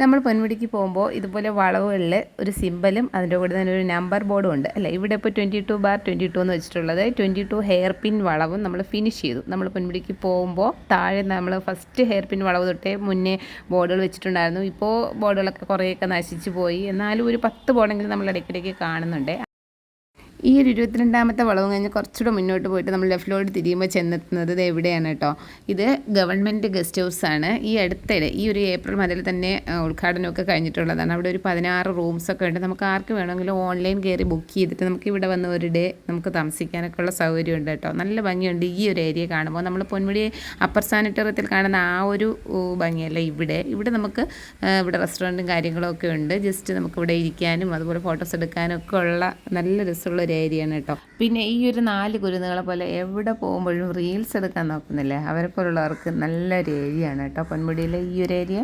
നമ്മൾ പൊന്മുടിക്ക് പോകുമ്പോൾ ഇതുപോലെ വളവുകളിൽ ഒരു സിമ്പലും അതിന്റെ കൂടെ തന്നെ ഒരു നമ്പർ ബോർഡും ഉണ്ട്. അല്ലേ? ഇവിടെ ഇപ്പോൾ twenty two bar twenty two എന്ന് വെച്ചിട്ടുള്ളത് ട്വന്റി ടു ഹെയർ പിൻ വളവും നമ്മൾ ഫിനിഷ് ചെയ്തു. നമ്മൾ പൊന്മുടിക്ക് പോകുമ്പോൾ താഴെ നമ്മൾ ഫസ്റ്റ് ഹെയർ പിൻ വളവ് തൊട്ടേ മുന്നേ ബോർഡുകൾ വെച്ചിട്ടുണ്ടായിരുന്നു. ഇപ്പോൾ ബോർഡുകളൊക്കെ കുറേയൊക്കെ നശിച്ചു പോയി. എന്നാലും ഒരു പത്ത് ബോർഡെങ്കിലും നമ്മൾ ഇടയ്ക്കിടയ്ക്ക് കാണുന്നുണ്ട്. ഈ ഒരു ഇരുപത്തിരണ്ടാമത്തെ വളവും കഴിഞ്ഞ് കുറച്ചുകൂടെ മുന്നോട്ട് പോയിട്ട് നമ്മൾ ലെഫ്റ്റിലോട്ട് തിരിയുമ്പോൾ ചെന്നെത്തുന്നത് ഇത് എവിടെയാണ് കേട്ടോ ഇത് ഗവൺമെന്റ് ഗസ്റ്റ് ഹൗസാണ് ഈ അടുത്തിടെ ഈ ഒരു ഏപ്രിൽ മുതൽ തന്നെ ഉദ്ഘാടനമൊക്കെ കഴിഞ്ഞിട്ടുള്ളതാണ്. അവിടെ ഒരു പതിനാറ് റൂംസൊക്കെ ഉണ്ട്. നമുക്ക് ആർക്ക് വേണമെങ്കിലും ഓൺലൈൻ കയറി ബുക്ക് ചെയ്തിട്ട് നമുക്ക് ഇവിടെ വന്ന് ഒരു ഡേ നമുക്ക് താമസിക്കാനൊക്കെ ഉള്ള സൗകര്യമുണ്ട് കേട്ടോ നല്ല ഭംഗിയുണ്ട് ഈ ഒരു ഏരിയ കാണുമ്പോൾ നമ്മൾ പൊന്മുടി അപ്പർ സാനിറ്റോറിയത്തിൽ കാണുന്ന ആ ഒരു ഭംഗിയല്ല ഇവിടെ. ഇവിടെ നമുക്ക് ഇവിടെ റെസ്റ്റോറന്റും കാര്യങ്ങളൊക്കെ ഉണ്ട്. ജസ്റ്റ് നമുക്ക് ഇവിടെ ഇരിക്കാനും അതുപോലെ ഫോട്ടോസ് എടുക്കാനും ഒക്കെ ഉള്ള നല്ല രസമുള്ള ഒരു ഏരിയയാണ് കേട്ടോ പിന്നെ ഈ ഒരു നാല് കുരുന്നുകളെ പോലെ എവിടെ പോകുമ്പോഴും റീൽസ് എടുക്കാൻ നോക്കുന്നില്ലേ? അവരെ പോലുള്ളവർക്ക് നല്ലൊരു ഏരിയ ആണ് കേട്ടോ പൊന്മുടിയിലെ ഈ ഒരു ഏരിയ